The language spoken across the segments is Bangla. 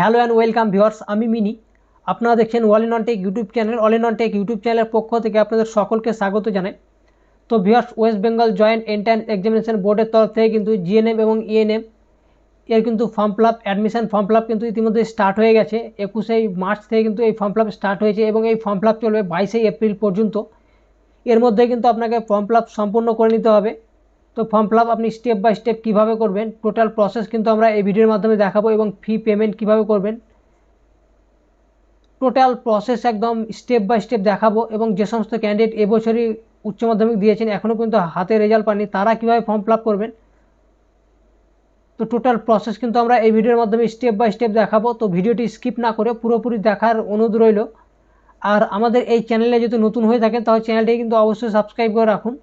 হ্যালো অ্যান্ড ওয়েলকাম ভিউয়ার্স, আমি মিনি। আপনারা দেখছেন all in tech YouTube channel. All in tech YouTube চ্যানেলের পক্ষ থেকে আপনাদের সকলকে স্বাগত জানাই। তো viewers West Bengal joint entrance examination বোর্ডের তরফ থেকে কিন্তু জিএনএম এবং ইএনএম এর কিন্তু form fill up admission form fill up কিন্তু ইতিমধ্যে স্টার্ট হয়ে গেছে। একুশেই মার্চ থেকে কিন্তু এই ফর্ম ফিল আপ স্টার্ট হয়েছে এবং এই ফর্ম ফিল আপ চলবে বাইশে এপ্রিল পর্যন্ত। এর মধ্যে কিন্তু আপনাকে ফর্ম ফিল আপ সম্পূর্ণ করে নিতে হবে। তো ফর্ম ফিল আপ আপনি স্টেপ বাই স্টেপ কীভাবে করবেন? টোটাল প্রসেস কিন্তু আমরা এই ভিডিওর মাধ্যমে দেখাবো এবং ফি পেমেন্ট কীভাবে করবেন। টোটাল প্রসেস একদম স্টেপ বাই স্টেপ দেখাবো এবং যে সমস্ত ক্যান্ডিডেট এবছরই উচ্চ মাধ্যমিক দিয়েছেন এখনও কিন্তু হাতে রেজাল্ট পাননি, তারা কীভাবে ফর্ম ফিল করবেন? তো টোটাল প্রসেস কিন্তু আমরা এই ভিডিওর মাধ্যমে স্টেপ বাই স্টেপ দেখাবো, তো ভিডিওটি স্কিপ না করে পুরোপুরি দেখার অনুরোধ রইল। আর আমাদের এই চ্যানেলে যদি নতুন হয়ে থাকেন, তাহলে চ্যানেলটি কিন্তু অবশ্যই সাবস্ক্রাইব করে রাখুন।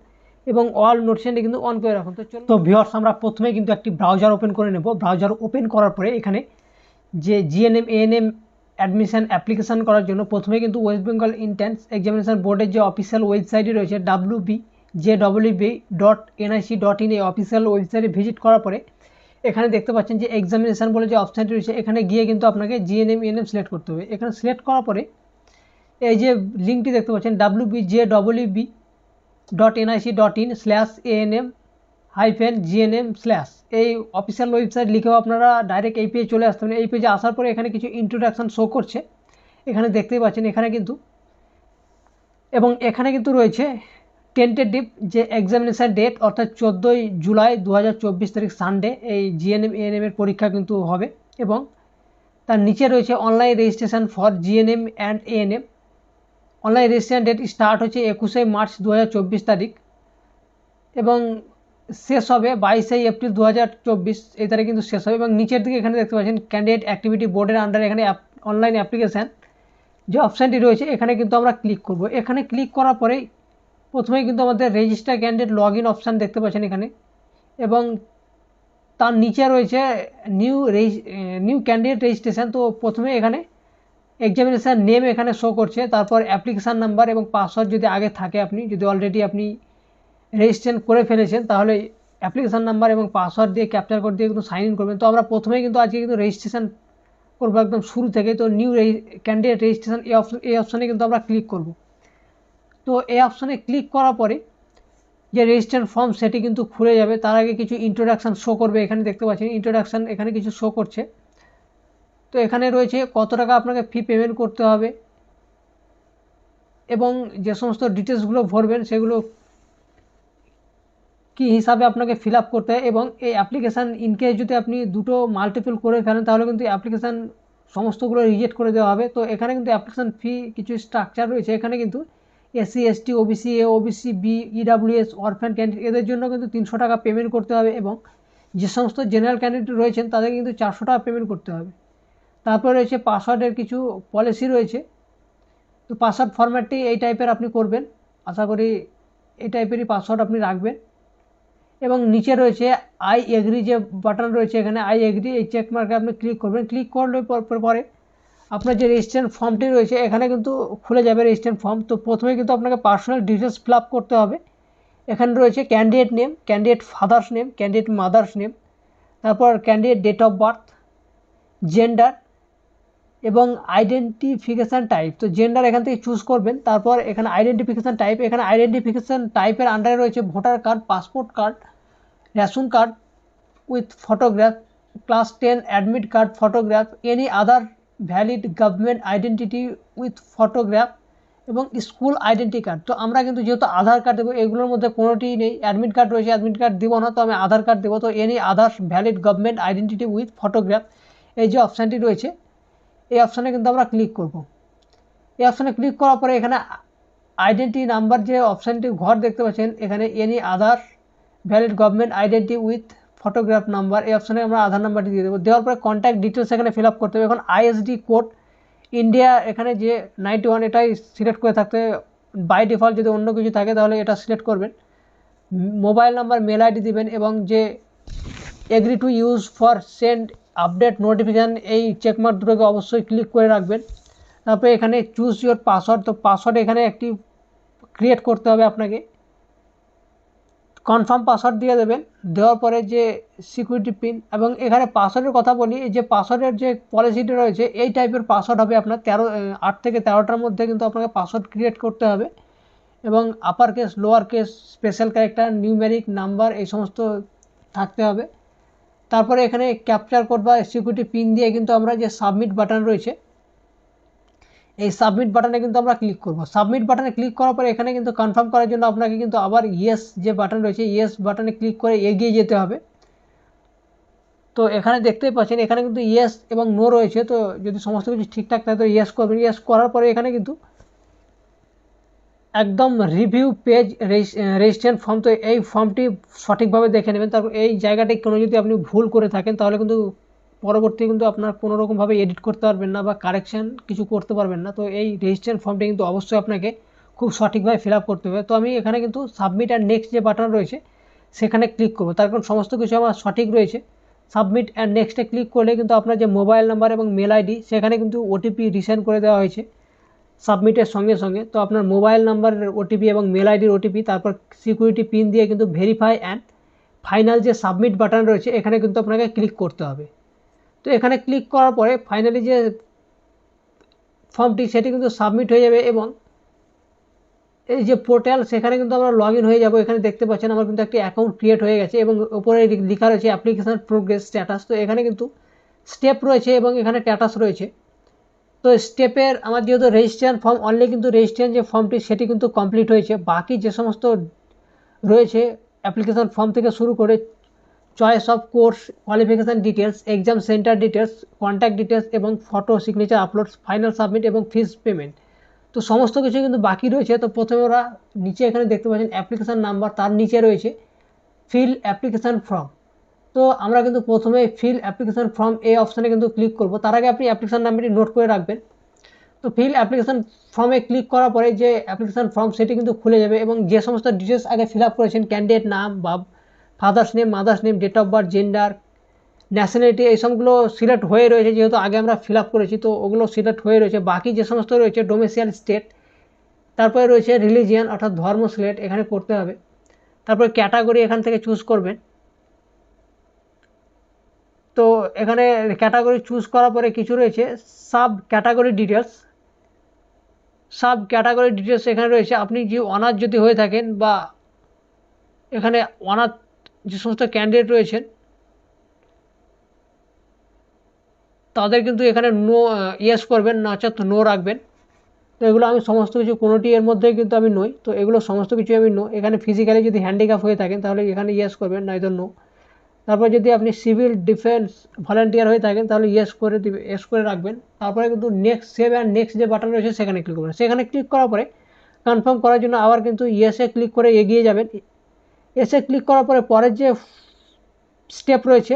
এবং অল নোটিফিকেশনটি কিন্তু অন করে রাখুন। তো তো ভিওর্স আমরা প্রথমে কিন্তু একটি ব্রাউজার ওপেন করে নেব। ব্রাউজার ওপেন করার পরে এখানে যে জিএনএম এএনএম অ্যাডমিশন অ্যাপ্লিকেশন করার জন্য প্রথমে কিন্তু ওয়েস্ট বেঙ্গল ইন্টেন্স এক্সামিনেশন বোর্ডের যে অফিসিয়াল ওয়েবসাইটটি রয়েছে W B J W B dot NIC dot in এই অফিসিয়াল ওয়েবসাইটে ভিজিট করার পরে এখানে দেখতে পাচ্ছেন যে এক্সামিনেশান বলে যে অপশানটি রয়েছে, এখানে গিয়ে কিন্তু আপনাকে জিএনএম এনএম সিলেক্ট করতে হবে। এখানে সিলেক্ট করার পরে এই যে লিঙ্কটি দেখতে পাচ্ছেন W B J W B dot NIC dot in slash ANM hyphen GNM slash এই অফিসিয়াল ওয়েবসাইট লিখেও আপনারা ডাইরেক্ট এই পেজে চলে আসতে পারেন। এই পেজে আসার পরে এখানে কিছু ইন্ট্রোডাকশান শো করছে। এখানে দেখতেই পাচ্ছেন, এখানে কিন্তু এবং এখানে কিন্তু রয়েছে টেন্টেটিভ যে এক্সামিনেশান ডেট অর্থাৎ চোদ্দোই জুলাই দু হাজার চব্বিশ তারিখ সানডে এই জিএনএম এএনএম এর পরীক্ষা কিন্তু হবে। এবং তার নিচে রয়েছে online registration for GNM and ANM online registration date start হচ্ছে একুশে মার্চ দু হাজার চব্বিশ তারিখ এবং শেষ হবে বাইশে এপ্রিল দু এই তারিখে কিন্তু শেষ হবে এবং নিচের দিকে এখানে দেখতে পাচ্ছেন ক্যান্ডিডেট অ্যাক্টিভিটি বোর্ডের আন্ডারে এখানে অনলাইন অ্যাপ্লিকেশান যে অপশানটি রয়েছে, এখানে কিন্তু আমরা ক্লিক করব। এখানে ক্লিক করার পরেই প্রথমেই কিন্তু আমাদের register candidate log in option দেখতে পাচ্ছেন এখানে এবং তার নিচে রয়েছে নিউ রেজি নিউ ক্যান্ডিডেট রেজিস্ট্রেশন তো প্রথমে এখানে এক্সামিনেশান নেম এখানে শো করছে, তারপর অ্যাপ্লিকেশান নাম্বার এবং পাসওয়ার্ড যদি আগে থাকে আপনি, যদি অলরেডি আপনি রেজিস্ট্রেশন করে ফেলেছেন, তাহলে অ্যাপ্লিকেশান নাম্বার এবং পাসওয়ার্ড দিয়ে ক্যাপচার কোড দিয়ে কিন্তু সাইন ইন করবেন। তো আমরা প্রথমেই কিন্তু আজকে কিন্তু রেজিস্ট্রেশন করব একদম শুরু থেকে তো নিউ ক্যান্ডিডেট রেজিস্ট্রেশন এই অপশন এই অপশানে কিন্তু আমরা ক্লিক করব। তো এই অপশানে ক্লিক করার পরে যে রেজিস্ট্রেশন ফর্ম সেটি কিন্তু খুলে যাবে। তার আগে কিছু ইন্ট্রোডাকশান শো করবে, এখানে দেখতে পাচ্ছেন। ইন্ট্রোডাকশান এখানে কিছু শো করছে। তো এখানে রয়েছে কত টাকা আপনাকে ফি পেমেন্ট করতে হবে এবং যে সমস্ত ডিটেলসগুলো ভরবেন সেগুলো কি হিসাবে আপনাকে ফিল আপ করতে হয় এবং এই অ্যাপ্লিকেশান ইনকেস যদি আপনি দুটো মাল্টিপল করে ফেলেন তাহলে কিন্তু অ্যাপ্লিকেশান সমস্তগুলো রিজেক্ট করে দেওয়া হবে। তো এখানে কিন্তু অ্যাপ্লিকেশান ফি কিছু স্ট্রাকচার রয়েছে। এখানে কিন্তু SC ST OBC A OBC B EWS orphan candidate এদের জন্য কিন্তু তিনশো টাকা পেমেন্ট করতে হবে এবং যে সমস্ত জেনারেল ক্যান্ডিডেট রয়েছেন তাদের কিন্তু চারশো টাকা পেমেন্ট করতে হবে। তারপরে রয়েছে পাসওয়ার্ডের কিছু পলিসি রয়েছে। তো পাসওয়ার্ড ফরম্যাটটি এই টাইপের আপনি করবেন। আশা করি এই টাইপেরই পাসওয়ার্ড আপনি রাখবেন। এবং নিচে রয়েছে আই এগ্রি যে বাটন রয়েছে এখানে আই এগ্রি এই চেক মার্কে আপনি ক্লিক করবেন। ক্লিক করলে পরে আপনার যে রেজিস্ট্রেশন ফর্মটি রয়েছে, এখানে কিন্তু খুলে যাবে রেজিস্ট্রেশন ফর্ম তো প্রথমে কিন্তু আপনাকে পার্সোনাল ডিটেলস ফিল করতে হবে। এখানে রয়েছে candidate name candidate father's name candidate mother's name তারপর candidate date of birth gender এবং আইডেন্টিফিকেশান টাইপ তো জেন্ডার এখান থেকে চুজ করবেন, তারপর এখানে আইডেন্টিফিকেশান টাইপ এখানে আইডেন্টিফিকেশান টাইপের আন্ডারে রয়েছে voter card passport card ration card with photograph class ten admit card photograph any other valid government identity with photograph এবং স্কুল আইডেন্টি কার্ড তো আমরা কিন্তু যেহেতু আধার কার্ড দেবো, এগুলোর মধ্যে কোনোটি নেই। অ্যাডমিট কার্ড রয়েছে অ্যাডমিট কার্ড দেবো না, তো আমি আধার কার্ড দেবো। তো any others valid government identity with photograph এই যে অপশানটি রয়েছে এই অপশানে কিন্তু আমরা ক্লিক করব। এই অপশানে ক্লিক করার পরে এখানে আইডেন্টি নাম্বার যে অপশানটি ঘর দেখতে পাচ্ছেন, এখানে any Aadhaar valid government identity with photograph number এই অপশানে আমরা আধার নাম্বারটি দিয়ে দেবো। দেওয়ার পরে কন্ট্যাক্ট ডিটেলস এখানে ফিল করতে হবে। এখন আইএসডি কোড ইন্ডিয়া এখানে যে নাইনটি ওয়ান এটাই সিলেক্ট করে থাকতে বাই ডিফল্ট যদি অন্য কিছু থাকে তাহলে এটা সিলেক্ট করবেন। মোবাইল নাম্বার মেল আইডি দিবেন এবং যে agree to use for send update notification এই চেকমার্ক দুটোকে অবশ্যই ক্লিক করে রাখবেন। তারপরে এখানে চুজ ইউর পাসওয়ার্ড তো পাসওয়ার্ড এখানে একটি ক্রিয়েট করতে হবে আপনাকে। কনফার্ম পাসওয়ার্ড দিয়ে দেবেন। দেওয়ার পরে যে সিকিউরিটি পিন এবং এখানে পাসওয়ার্ডের কথা বলি যে পাসওয়ার্ডের যে পলিসিটা রয়েছে, এই টাইপের পাসওয়ার্ড হবে আপনার তেরো আট থেকে তেরোটার মধ্যে কিন্তু আপনাকে পাসওয়ার্ড ক্রিয়েট করতে হবে এবং upper case lower case special character numeric number এই সমস্ত থাকতে হবে। তারপরে এখানে ক্যাপচার কোড বা সিকিউরিটি পিন দিয়ে কিন্তু আমরা যে সাবমিট বাটন রয়েছে, এই সাবমিট বাটনে কিন্তু আমরা ক্লিক করব। সাবমিট বাটনে ক্লিক করার পরে এখানে কিন্তু কনফার্ম করার জন্য আপনাকে কিন্তু আবার ইয়েস যে বাটন রয়েছে ইয়েস বাটনে ক্লিক করে এগিয়ে যেতে হবে। তো এখানে দেখতেই পাচ্ছেন, এখানে কিন্তু ইয়েস এবং নো রয়েছে। তো যদি সমস্ত কিছু ঠিকঠাক থাকে, তো ইয়েস করবেন। ইয়েস করার পরে এখানে কিন্তু একদম রিভিউ পেজ রেজিস্ট্রেশন ফর্ম তো এই ফর্মটি সঠিকভাবে দেখে নেবেন। তারপর এই জায়গাটি কোনো যদি আপনি ভুল করে থাকেন, তাহলে কিন্তু পরবর্তী কিন্তু আপনার কোনো রকমভাবে এডিট করতে পারবেন না বা কারেকশান কিছু করতে পারবেন না। তো এই রেজিস্ট্রেশন ফর্মটি কিন্তু অবশ্যই আপনাকে খুব সঠিকভাবে ফিল করতে হবে। তো আমি এখানে কিন্তু সাবমিট অ্যান্ড নেক্সট যে বাটন রয়েছে, সেখানে ক্লিক করব। তার কারণ সমস্ত কিছু আমার সঠিক রয়েছে। সাবমিট অ্যান্ড নেক্সটে ক্লিক করলে কিন্তু আপনার যে মোবাইল নাম্বার এবং মেল আইডি সেখানে কিন্তু ওটিপি রিসেন্ড করে দেওয়া হয়েছে। সাবমিটের সঙ্গে সঙ্গে। তো আপনার মোবাইল নাম্বারের ওটিপি এবং মেল আইডির ওটিপি, তারপর সিকিউরিটি পিন দিয়ে কিন্তু ভেরিফাই অ্যান্ড ফাইনাল যে সাবমিট বাটন রয়েছে, এখানে কিন্তু আপনাকে ক্লিক করতে হবে। তো এখানে ক্লিক করার পরে ফাইনালি যে ফর্মটি সেটি কিন্তু সাবমিট হয়ে যাবে এবং এই যে পোর্টাল সেখানে কিন্তু আমরা লগ হয়ে যাব। এখানে দেখতে পাচ্ছেন আমার কিন্তু একটি অ্যাকাউন্ট ক্রিয়েট হয়ে গেছে এবং ওপরে লেখা রয়েছে অ্যাপ্লিকেশান প্রোগ্রেস স্ট্যাটাস তো এখানে কিন্তু স্টেপ রয়েছে এবং এখানে স্ট্যাটাস রয়েছে। তো স্টেপের আমার যেহেতু রেজিস্ট্রেশন ফর্ম অনলি কিন্তু রেজিস্ট্রেশন যে ফর্মটি সেটি কিন্তু কমপ্লিট হয়েছে। বাকি যে সমস্ত রয়েছে অ্যাপ্লিকেশান ফর্ম থেকে শুরু করে choice of course qualification details exam centre details contact details এবং photo signature upload final submit এবং ফিস পেমেন্ট তো সমস্ত কিছু কিন্তু বাকি রয়েছে। তো প্রথমে ওরা নিচে এখানে দেখতে পাচ্ছেন অ্যাপ্লিকেশান নাম্বার তার নিচে রয়েছে ফিল অ্যাপ্লিকেশান ফর্ম তো আমরা কিন্তু প্রথমে ফিল অ্যাপ্লিকেশান ফর্ম এই অপশানে কিন্তু ক্লিক করব। তার আগে আপনি অ্যাপ্লিকেশান নাম্বারটি নোট করে রাখবেন। তো ফিল অ্যাপ্লিকেশান ফর্মে ক্লিক করার পরে যে অ্যাপ্লিকেশান ফর্ম সেটি কিন্তু খুলে যাবে এবং যে সমস্ত ডিটেলস আগে ফিল আপ করেছেন ক্যান্ডিডেট নাম বা father's name mother's name date of birth gender nationality এই সবগুলো সিলেক্ট হয়ে রয়েছে যেহেতু আগে আমরা ফিল আপ করেছি, তো ওগুলো সিলেক্ট হয়ে রয়েছে। বাকি যে সমস্ত রয়েছে ডোমেসিয়াল স্টেট তারপরে রয়েছে রিলিজিয়ান অর্থাৎ ধর্ম সিলেক্ট এখানে করতে হবে। তারপরে ক্যাটাগরি এখান থেকে চুজ করবেন। তো এখানে ক্যাটাগরি চুজ করার পরে কিছু রয়েছে sub category details sub category details এখানে রয়েছে, আপনি যে অনার যদি হয়ে থাকেন বা এখানে অনার যে সমস্ত ক্যান্ডিডেট রয়েছেন, তাদের কিন্তু এখানে নো ইয়েস করবেন নচেত নো রাখবেন। তো এগুলো আমি সমস্ত কিছু, কোনোটি এর মধ্যে কিন্তু আমি নই। তো এগুলো সমস্ত কিছু আমি নো এখানে ফিজিক্যালি যদি হ্যান্ডিক্যাপ হয়ে থাকেন, তাহলে এখানে ইয়েস করবেন, নয়তো নো তারপর যদি আপনি সিভিল ডিফেন্স ভলেন্টিয়ার হয়ে থাকেন, তাহলে ইয়েস করে দিবে ইয়েস করে রাখবেন। তারপরে কিন্তু নেক্সট সেভ অ্যান্ড নেক্সট যে বাটন রয়েছে, সেখানে ক্লিক করবেন। সেখানে ক্লিক করার পরে কনফার্ম করার জন্য আবার কিন্তু ইয়েসে ক্লিক করে এগিয়ে যাবেন। এসে ক্লিক করার পরে পরের যে স্টেপ রয়েছে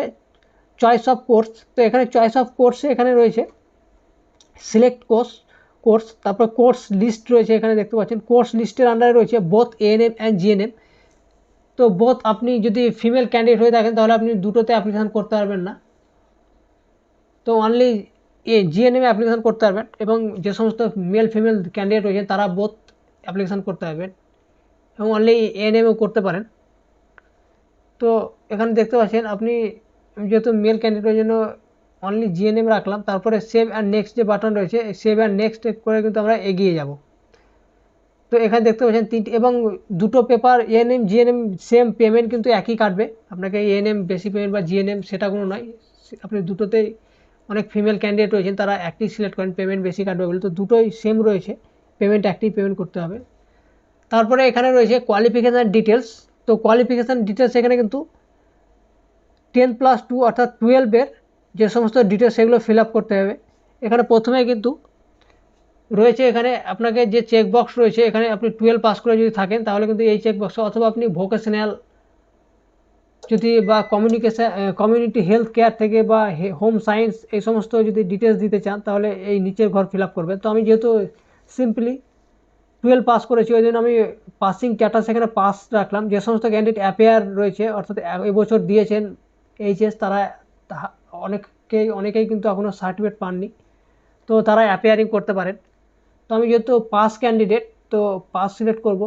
চয়েস অফ কোর্স তো এখানে চয়েস অফ কোর্সে এখানে রয়েছে। সিলেক্ট কোর্স কোর্স তারপর কোর্স লিস্ট রয়েছে এখানে দেখতে পাচ্ছেন। কোর্স লিস্টের আন্ডারে রয়েছে বোথ এএনএম অ্যান্ড জিএনএম তো বোথ আপনি যদি ফিমেল ক্যান্ডিডেট হয়ে থাকেন, তাহলে আপনি দুটোতে অ্যাপ্লিকেশান করতে পারবেন না। তো অনলি এ জিএনএমে অ্যাপ্লিকেশান করতে পারবেন এবং যে সমস্ত মেল ফিমেল ক্যান্ডিডেট রয়েছেন, তারা বোথ অ্যাপ্লিকেশান করতে পারবেন এবং অনলি এএনএমও করতে পারেন। তো এখানে দেখতে পাচ্ছেন, আপনি যেহেতু মেল ক্যান্ডিডেটের জন্য অনলি জিএনএম রাখলাম। তারপরে সেভ অ্যান্ড নেক্সট যে বাটন রয়েছে সেভ অ্যান্ড নেক্সট করে কিন্তু আমরা এগিয়ে যাব। তো এখানে দেখতে পাচ্ছেন তিনটি, এবং দুটো paper ANM GNM same payment কিন্তু একই কাটবে। আপনাকে এএনএম বেশি পেমেন্ট বা জিএনএম সেটা কোনো নয়। আপনি দুটোতেই অনেক ফিমেল ক্যান্ডিডেট রয়েছেন, তারা একটি সিলেক্ট করেন পেমেন্ট বেশি কাটবে বলে। তো দুটোই সেম রয়েছে। পেমেন্ট একটি পেমেন্ট করতে হবে। তারপরে এখানে রয়েছে কোয়ালিফিকেশান ডিটেলস তো কোয়ালিফিকেশান ডিটেলস এখানে কিন্তু টেন প্লাস টু অর্থাৎ টুয়েলভের যে সমস্ত ডিটেলস সেগুলো ফিল আপ করতে হবে। এখানে প্রথমে কিন্তু রয়েছে এখানে, আপনাকে যে চেক বক্স রয়েছে, এখানে আপনি টুয়েলভ পাস করে যদি থাকেন, তাহলে কিন্তু এই চেক বক্স অথবা আপনি ভোকেশনাল যদি বা কমিউনিকেশান কমিউনিটি হেলথ কেয়ার থেকে বা হোম সায়েন্স এই সমস্ত যদি ডিটেলস দিতে চান, তাহলে এই নিচের ঘর ফিল আপ করবেন। তো আমি যেহেতু সিম্পলি টুয়েলভ পাস করেছি, ওই জন্য আমি পাসিং ক্যাটাস এখানে পাস রাখলাম। যে সমস্ত ক্যান্ডিডেট অ্যাপেয়ার রয়েছে, অর্থাৎ এবছর দিয়েছেন এইচএস তারা অনেকেই অনেকেই কিন্তু এখনও সার্টিফিকেট পাননি। তো তারা অ্যাপেয়ারিং করতে পারেন। তো আমি যেহেতু পাস ক্যান্ডিডেট তো পাস সিলেক্ট করব।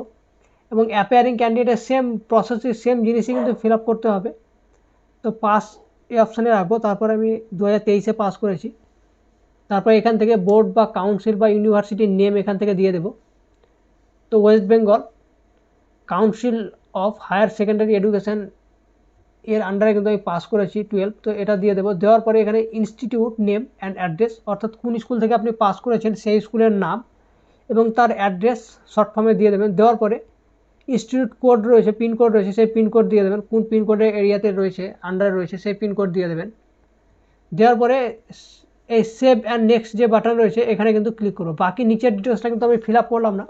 এবং অ্যাপেয়ারিং ক্যান্ডিডেটের সেম প্রসেসে সেম জিনিসই কিন্তু ফিল আপ করতে হবে। তো পাস এই অপশানে রাখব। তারপর আমি দু হাজার তেইশে পাস করেছি। তারপর এখান থেকে বোর্ড বা কাউন্সিল বা ইউনিভার্সিটির নেম এখান থেকে দিয়ে দেবো। তো West Bengal council of higher secondary education এর আন্ডারে কিন্তু আমি পাস করেছি টুয়েলভ তো এটা দিয়ে দেবো। দেওয়ার পরে এখানে ইনস্টিটিউট নেম অ্যান্ড অ্যাড্রেস অর্থাৎ কোন স্কুল থেকে আপনি পাস করেছেন সেই স্কুলের নাম। এবং তার অ্যাড্রেস শর্ট ফর্মে দিয়ে দেবেন। দেওয়ার পরে ইনস্টিটিউট কোড রয়েছে পিনকোড রয়েছে, সেই পিনকোড দিয়ে দেবেন। কোন পিনকোডের এরিয়াতে রয়েছে আন্ডারে রয়েছে, সেই পিনকোড দিয়ে দেবেন। দেওয়ার পরে এই সেভ অ্যান্ড নেক্সট যে বাটন রয়েছে, এখানে কিন্তু ক্লিক করব। বাকি নিচের ডিটেলসটা কিন্তু আমি ফিল আপ করলাম না।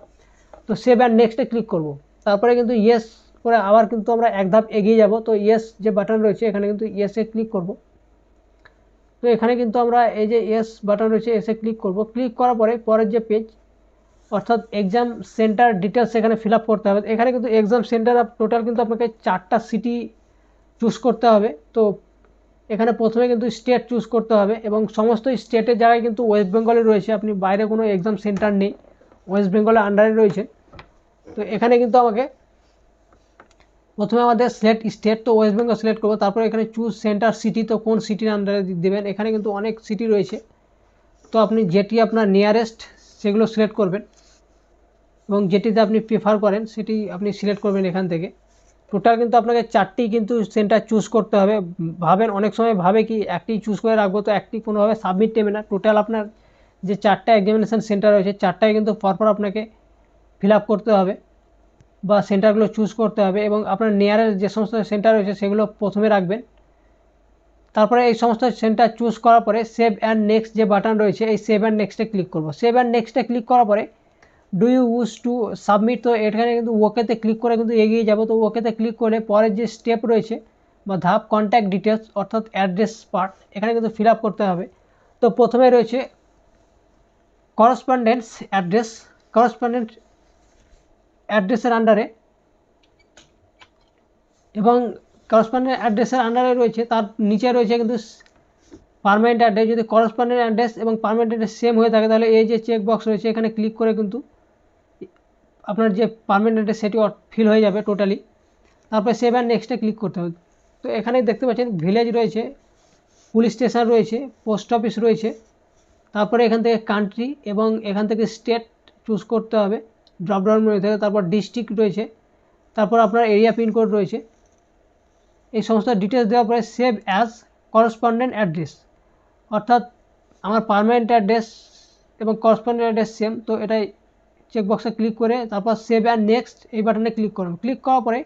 তো সেভ অ্যান্ড নেক্সটে ক্লিক করব। তারপরে কিন্তু ইয়েস করে আবার কিন্তু আমরা এক ধাপ এগিয়ে যাব। তো ইয়েস যে বাটন রয়েছে, এখানে কিন্তু ইয়েসে ক্লিক করব। তো এখানে কিন্তু আমরা এই যে ইয়েস বাটন রয়েছে, এসে ক্লিক করব। ক্লিক করার পরে পরের যে পেজ অর্থাৎ এক্সাম সেন্টার ডিটেলস এখানে ফিল করতে হবে। এখানে কিন্তু এক্সাম সেন্টার টোটাল কিন্তু আপনাকে চারটা সিটি চুজ করতে হবে। তো এখানে প্রথমে কিন্তু স্টেট চুজ করতে হবে এবং সমস্ত স্টেটের জায়গায় কিন্তু ওয়েস্ট বেঙ্গলে রয়েছে। আপনি বাইরে কোনো এক্সাম সেন্টার নেই ওয়েস্ট বেঙ্গলের আন্ডারে রয়েছে। তো এখানে কিন্তু আমাকে প্রথমে আমাদের সিলেক্ট স্টেট তো ওয়েস্ট বেঙ্গল সিলেক্ট করব। তারপরে এখানে চুজ সেন্টার সিটি তো কোন সিটির আন্ডারে দেবেন? এখানে কিন্তু অনেক সিটি রয়েছে। তো আপনি যেটি আপনার নিয়ারেস্ট সেগুলো সিলেক্ট করবেন। এবং যেটিতে আপনি প্রেফার করেন, সেটি আপনি সিলেক্ট করবেন এখান থেকে। টোটাল কিন্তু আপনাকে চারটি কিন্তু সেন্টার চুজ করতে হবে। ভাবেন, অনেক সময় ভাবে কি, একটি চুজ করে রাখব তো একটি কোনোভাবে সাবমিট নেবে না। টোটাল আপনার যে চারটা এক্সামিনেশান সেন্টার রয়েছে চারটায় কিন্তু পরপর আপনাকে ফিল করতে হবে বা সেন্টারগুলো চুজ করতে হবে এবং আপনার নিয়ারেস্ট যে সমস্ত সেন্টার রয়েছে, সেগুলো প্রথমে রাখবেন। তারপরে এই সমস্ত সেন্টার চুজ করার পরে সেভ অ্যান্ড নেক্সট যে বাটন রয়েছে, এই সেভ অ্যান্ড নেক্সটে ক্লিক করব। সেভ অ্যান্ড নেক্সটে ক্লিক করার পরে do you wish to submit তো এখানে কিন্তু ওকেতে ক্লিক করে কিন্তু এগিয়ে যাব। তো ওকেতে ক্লিক করে পরের যে স্টেপ রয়েছে বা ধাপ কন্ট্যাক্ট ডিটেলস অর্থাৎ অ্যাড্রেস পার্ট এখানে কিন্তু ফিল আপ করতে হবে। তো প্রথমে রয়েছে করসপন্ডেন্স অ্যাড্রেস করসপন্ডেন্ট অ্যাড্রেসের আন্ডারে এবং করসপন্ডেন্ট অ্যাড্রেসের আন্ডারে রয়েছে, তার নিচে রয়েছে কিন্তু পারমানেন্ট অ্যাড্রেস যদি করসপন্ডেন্ট অ্যাড্রেস এবং পারমানেন্ট অ্যাড্রেস সেম হয়ে থাকে, তাহলে এই যে চেক বক্স রয়েছে, এখানে ক্লিক করে কিন্তু আপনার যে পারমানেন্ট সেটি ফিল হয়ে যাবে টোটালি তারপরে সেভ অ্যান্ড নেক্সটে ক্লিক করতে হবে। তো এখানে দেখতে পাচ্ছেন ভিলেজ রয়েছে পুলিশ স্টেশন রয়েছে পোস্ট অফিস রয়েছে। তারপরে এখান থেকে কান্ট্রি এবং এখান থেকে স্টেট চুজ করতে হবে। ড্রপডাউন মেনু থেকে তারপর ডিস্ট্রিক্ট রয়েছে। তারপর আপনার এরিয়া পিনকোড রয়েছে। এই সমস্ত ডিটেলস দেওয়ার পরে সেভ অ্যাজ করসপন্ডেন্ট অ্যাড্রেস অর্থাৎ আমার পারমানেন্ট অ্যাড্রেস এবং করসপন্ডেন্ট অ্যাড্রেস সেম তো এটাই চেকবক্সে ক্লিক করে তারপর সেভ অ্যান্ড নেক্সট এই বাটনে ক্লিক করুন ক্লিক করার পরে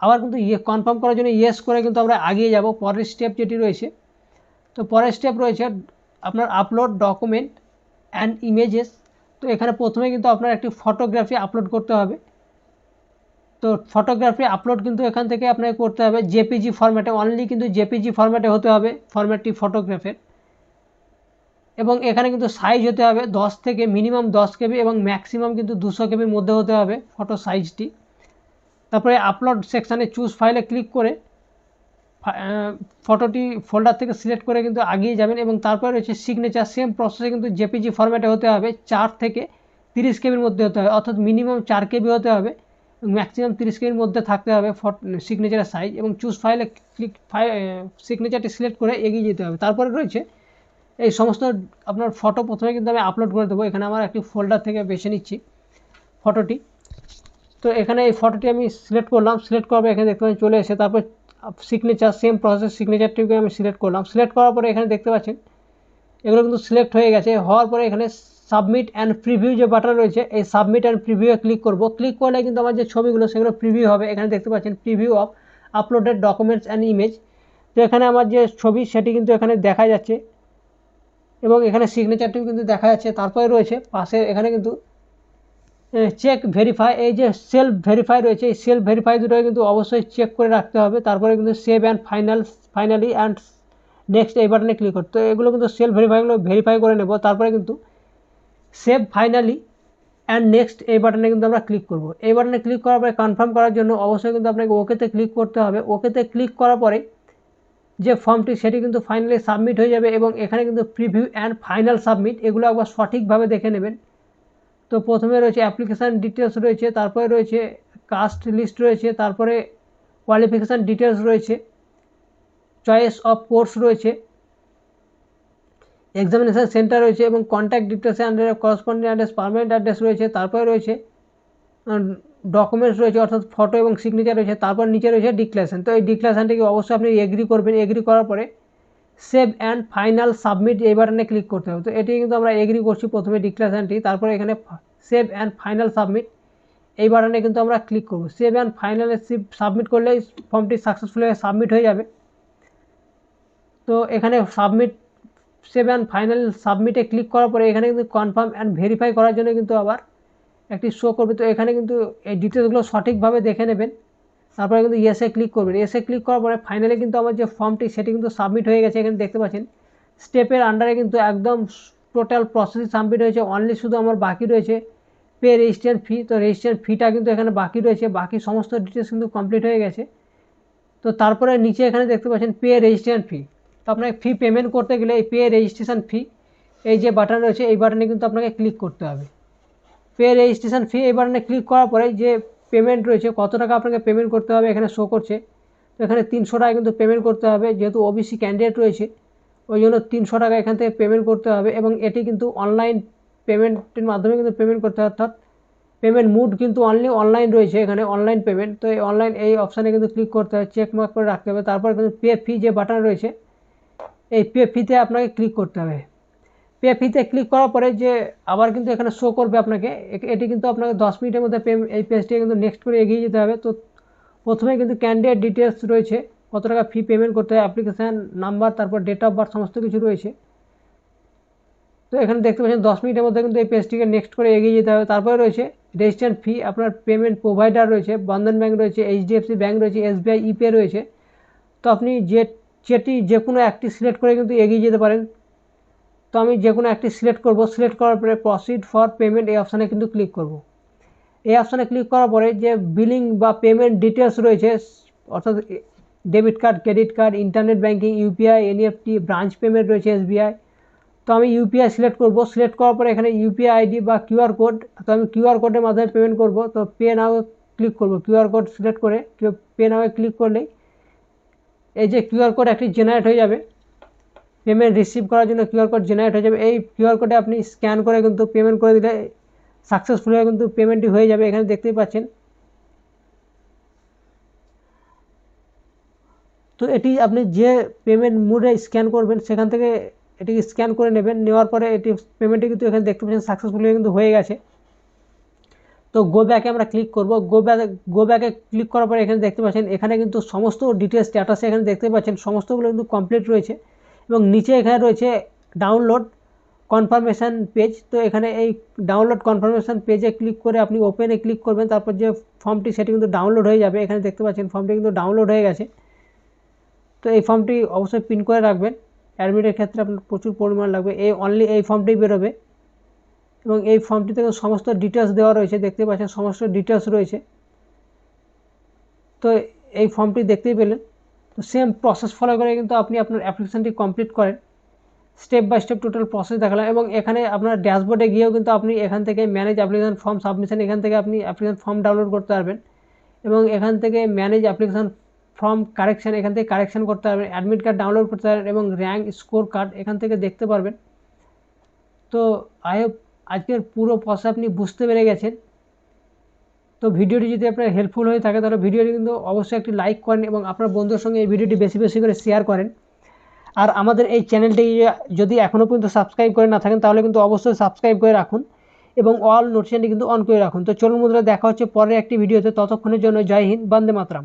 আবার কিন্তু ইয়ে কনফার্ম করার জন্য ইয়েস করে কিন্তু আমরা আগিয়ে যাব। পরের স্টেপ যেটি রয়েছে, তো পরের স্টেপ রয়েছে আপনার আপলোড ডকুমেন্ট অ্যান্ড ইমেজেস তো এখানে প্রথমে কিন্তু আপনার একটি ফটোগ্রাফি আপলোড করতে হবে। তো ফটোগ্রাফি আপলোড কিন্তু এখান থেকে আপনাকে করতে হবে। জেপিজি ফরম্যাটে অনলি কিন্তু জেপিজি ফরম্যাটে হতে হবে ফরম্যাটটি ফটোগ্রাফের এবং এখানে কিন্তু সাইজ হতে হবে দশ থেকে মিনিমাম দশ কেবি এবং ম্যাক্সিমাম কিন্তু দুশো কেবির মধ্যে হতে হবে ফটো সাইজটি তারপরে আপলোড সেকশানে চুজ ফাইলে ক্লিক করে ফটোটি ফোল্ডার থেকে সিলেক্ট করে কিন্তু আগিয়ে যাবেন এবং তারপরে রয়েছে সিগনেচার সেম প্রসেসে কিন্তু জেপিজি ফরম্যাটে হতে হবে চার থেকে তিরিশ কেবির মধ্যে হতে হবে, অর্থাৎ মিনিমাম চার কেবি হতে হবে ম্যাক্সিমাম তিরিশ কেবির মধ্যে থাকতে হবে সিগনেচারের সাইজ এবং চুজ ফাইলে ক্লিক ফাই সিগনেচারটি সিলেক্ট করে এগিয়ে যেতে হবে। তারপরে রয়েছে এই সমস্ত আপনার ফটো প্রথমে কিন্তু আমি আপলোড করে দেবো। এখানে আমার একটি ফোল্ডার থেকে বেছে নিচ্ছি ফটোটি তো এখানে এই ফটোটি আমি সিলেক্ট করলাম। সিলেক্ট করব এখানে দেখতে পাচ্ছি চলে এসে তারপর সিগনেচার সেম প্রসেস সিগনেচারটিকে আমি সিলেক্ট করলাম। সিলেক্ট করার পরে এখানে দেখতে পাচ্ছেন, এগুলো কিন্তু সিলেক্ট হয়ে গেছে। হওয়ার পরে এখানে সাবমিট অ্যান্ড প্রিভিউ যে বাটন রয়েছে, এই সাবমিট অ্যান্ড প্রিভিউয়ে ক্লিক করব। ক্লিক করলে কিন্তু আমার যে ছবিগুলো, সেগুলো প্রিভিউ হবে। এখানে দেখতে পাচ্ছেন preview of uploaded documents and image তো এখানে আমার যে ছবি, সেটি কিন্তু এখানে দেখা যাচ্ছে। এবং এখানে সিগনেচারটিও কিন্তু দেখা যাচ্ছে, তারপরে রয়েছে, পাশে এখানে কিন্তু চেক ভেরিফাই এই যে সেলফ ভেরিফাই রয়েছে, এই সেলফ ভেরিফাই দুটো কিন্তু অবশ্যই চেক করে রাখতে হবে, তারপরে কিন্তু save and final finally and next এই বাটনে ক্লিক করতে এগুলো কিন্তু সেলফ ভেরিফাইগুলো ভেরিফাই করে নেব, তারপরে কিন্তু সেভ ফাইনালি অ্যান্ড নেক্সট এই বাটনে কিন্তু আমরা ক্লিক করব। এই বাটনে ক্লিক করার পরে কনফার্ম করার জন্য অবশ্যই কিন্তু আপনাকে ওকেতে ক্লিক করতে হবে। ওকেতে ক্লিক করার পরে যে ফর্মটি সেটি কিন্তু ফাইনালি সাবমিট হয়ে যাবে এবং এখানে কিন্তু প্রিভিউ অ্যান্ড ফাইনাল সাবমিট এগুলো একবার সঠিকভাবে দেখে নেবেন। তো প্রথমে রয়েছে অ্যাপ্লিকেশান ডিটেলস রয়েছে, তারপরে রয়েছে কাস্ট লিস্ট রয়েছে, তারপরে কোয়ালিফিকেশান ডিটেলস রয়েছে চয়েস অফ কোর্স রয়েছে এক্সামিনেশান সেন্টার রয়েছে এবং কন্ট্যাক্ট ডিটেলস আন্ডারে করসপন্ডিং অ্যাড্রেস পারমানেন্ট অ্যাড্রেস রয়েছে, তারপরে রয়েছে ডকুমেন্টস রয়েছে, অর্থাৎ ফটো এবং সিগনেচার রয়েছে, তারপর নিচে রয়েছে ডিক্লারেশন তো এই ডিক্লারেশনটিকে অবশ্যই আপনি এগ্রি করবেন। এগ্রি করার পরে সেভ অ্যান্ড ফাইনাল সাবমিট এই বাটনে ক্লিক করতে হবে। তো এটি কিন্তু আমরা এগ্রি করছি প্রথমে ডিক্লারেশনটি তারপরে এখানে সেভ অ্যান্ড ফাইনাল সাবমিট এই বাটনে কিন্তু আমরা ক্লিক করব। সেভ অ্যান্ড ফাইনালে সাবমিট করলেই ফর্মটি সাকসেসফুল সাবমিট হয়ে যাবে। তো এখানে সাবমিট সেভ অ্যান্ড ফাইনাল সাবমিটে ক্লিক করার পরে এখানে কিন্তু কনফার্ম অ্যান্ড ভেরিফাই করার জন্য কিন্তু আবার একটি শো করবে। তো এখানে কিন্তু এই ডিটেলসগুলো সঠিকভাবে দেখে নেবেন। তারপরে কিন্তু ইয়েসে ক্লিক করবেন। এসে ক্লিক করার পরে ফাইনালি কিন্তু আমার যে ফর্মটি সেটি কিন্তু সাবমিট হয়ে গেছে এখানে দেখতে পাচ্ছেন। স্টেপের আন্ডারে কিন্তু একদম টোটাল প্রসেসই সাবমিট হয়েছে। অনলি শুধু আমার বাকি রয়েছে পে রেজিস্ট্রেশন ফি তো রেজিস্ট্রেশন ফিটা কিন্তু এখানে বাকি রয়েছে। বাকি সমস্ত ডিটেলস কিন্তু কমপ্লিট হয়ে গেছে। তো তারপরে নিচে এখানে দেখতে পাচ্ছেন পে রেজিস্ট্রেশন ফি তো আপনাকে ফি পেমেন্ট করতে গেলে এই পে রেজিস্ট্রেশন ফি এই যে বাটন রয়েছে, এই বাটনে কিন্তু আপনাকে ক্লিক করতে হবে। পে রেজিস্ট্রেশন ফি এই বাটনে ক্লিক করার পরে যে পেমেন্ট রয়েছে, কত টাকা আপনাকে পেমেন্ট করতে হবে এখানে শো করছে। তো এখানে তিনশো টাকা কিন্তু পেমেন্ট করতে হবে, যেহেতু ওবিসি ক্যান্ডিডেট রয়েছে, ওই জন্য তিনশো টাকা এখান থেকে পেমেন্ট করতে হবে এবং এটি কিন্তু অনলাইন পেমেন্টের মাধ্যমে কিন্তু পেমেন্ট করতে হবে, অর্থাৎ পেমেন্ট মুড কিন্তু অনলি অনলাইন রয়েছে এখানে অনলাইন পেমেন্ট তো এই অনলাইন এই অপশানে কিন্তু ক্লিক করতে হবে চেক মার্ক করে রাখতে হবে। তারপর কিন্তু পে ফি যে বাটন রয়েছে, এই পে ফিতে আপনাকে ক্লিক করতে হবে। পে ফিতে ক্লিক করার পরে যে আবার কিন্তু এখানে শো করবে আপনাকে এটি কিন্তু আপনাকে দশ মিনিটের মধ্যে এই পেজটি কিন্তু নেক্সট করে এগিয়ে যেতে হবে। তো প্রথমে কিন্তু ক্যান্ডিডেট ডিটেলস রয়েছে, কত টাকা ফি পেমেন্ট করতে হয় অ্যাপ্লিকেশান নাম্বার তারপর ডেট অফ বার্থ সমস্ত কিছু রয়েছে। তো এখানে দেখতে পাচ্ছেন দশ মিনিটের মধ্যে কিন্তু এই পেজটিকে নেক্সট করে এগিয়ে যেতে হবে। তারপরে রয়েছে রেজিস্ট্রেশন ফি আপনার পেমেন্ট প্রোভাইডার রয়েছে, বন্ধন ব্যাঙ্ক রয়েছে এইচডিএফসি ব্যাঙ্ক রয়েছে এসবিআই ইপে রয়েছে। তো আপনি যে যেটি যে কোনো একটি সিলেক্ট করে কিন্তু এগিয়ে যেতে পারেন। তো আমি যে কোনো একটি সিলেক্ট করব। সিলেক্ট করার পরে প্রসিড ফর পেমেন্ট এই অপশানে কিন্তু ক্লিক করব। এই অপশানে ক্লিক করার পরে যে বিলিং বা পেমেন্ট ডিটেলস রয়েছে, অর্থাৎ debit card credit card internet banking UPI NEFT branch payment রয়েছে এসবিআই তো আমি ইউপিআই সিলেক্ট করব। সিলেক্ট করার পরে এখানে ইউপিআই আইডি বা কিউআর কোড তো আমি কিউআর কোডের মাধ্যমে পেমেন্ট করব। তো পে নাও ক্লিক করব। কিউআর কোড সিলেক্ট করে পে নাও ক্লিক করলেই এই যে কিউআর কোড একটি জেনারেট হয়ে যাবে। পেমেন্ট রিসিভ করার জন্য কিউআর কোড জেনারেট হয়ে যাবে। এই কিউআর কোডে আপনি স্ক্যান করে কিন্তু পেমেন্ট করে দিলে সাকসেসফুল হয়ে কিন্তু পেমেন্টটি হয়ে যাবে এখানে দেখতেই পাচ্ছেন। তো এটি আপনি যে পেমেন্ট মুডে স্ক্যান করবেন, সেখান থেকে এটি স্ক্যান করে নেবেন। নেওয়ার পরে এটি পেমেন্টটি কিন্তু এখানে দেখতে পাচ্ছেন সাকসেসফুল কিন্তু হয়ে গেছে। তো গো ব্যাকে আমরা ক্লিক করব। গো ব্যাক গো ব্যাকে ক্লিক করার পরে এখানে দেখতে পাচ্ছেন, এখানে কিন্তু সমস্ত ডিটেলস স্ট্যাটাস এখানে দেখতে পাচ্ছেন, সমস্তগুলো কিন্তু কমপ্লিট রয়েছে। এবং নিচে এখানে রয়েছে ডাউনলোড কনফার্মেশান পেজ তো এখানে এই ডাউনলোড কনফার্মেশান পেজে ক্লিক করে আপনি ওপেনে ক্লিক করবেন, তারপর যে ফর্মটি সেটি কিন্তু ডাউনলোড হয়ে যাবে। এখানে দেখতে পাচ্ছেন ফর্মটি কিন্তু ডাউনলোড হয়ে গেছে। তো এই ফর্মটি অবশ্যই প্রিন্ট করে রাখবেন। অ্যাডমিটের ক্ষেত্রে আপনার প্রচুর পরিমাণ লাগবে। এই অনলি এই ফর্মটি বেরোবে। এবং এই ফর্মটিতে সমস্ত ডিটেলস দেওয়া রয়েছে। দেখতে পাচ্ছেন সমস্ত ডিটেলস রয়েছে। তো এই ফর্মটি দেখতেই পেলেন। তো সেম প্রসেস ফলো করে কিন্তু আপনি আপনার অ্যাপ্লিকেশানটি কমপ্লিট করেন। Step by step total process দেখালাম এবং এখানে আপনার ড্যাশবোর্ডে গিয়েও কিন্তু আপনি এখান থেকে ম্যানেজ অ্যাপ্লিকেশান ফর্ম সাবমিশন এখান থেকে আপনি অ্যাপ্লিকেশান ফর্ম ডাউনলোড করতে পারবেন এবং এখান থেকে ম্যানেজ অ্যাপ্লিকেশান ফর্ম কারেকশান এখান থেকে কারেকশান করতে পারবেন অ্যাডমিট কার্ড ডাউনলোড করতে পারবেন এবং র্যাঙ্ক স্কোর কার্ড এখান থেকে দেখতে পারবেন। তো আই হোপ আজকের পুরো প্রসেস আপনি বুঝতে পেরে গেছেন। তো ভিডিওটি যদি আপনার হেল্পফুল হয়ে থাকে, তাহলে ভিডিওটি কিন্তু অবশ্যই একটি লাইক করেন এবং আপনার বন্ধুর সঙ্গে এই ভিডিওটি বেশি বেশি করে শেয়ার করেন। আর আমাদের এই চ্যানেলটি যদি এখনও পর্যন্ত সাবস্ক্রাইব করে না থাকেন, তাহলে কিন্তু অবশ্যই সাবস্ক্রাইব করে রাখুন এবং অল নোটিফিকেশনটি কিন্তু অন করে রাখুন। তো চলুন বন্ধুরা, দেখা হচ্ছে পরের একটি ভিডিওতে। ততক্ষণের জন্য জয় হিন্দ, বন্দে মাতরাম।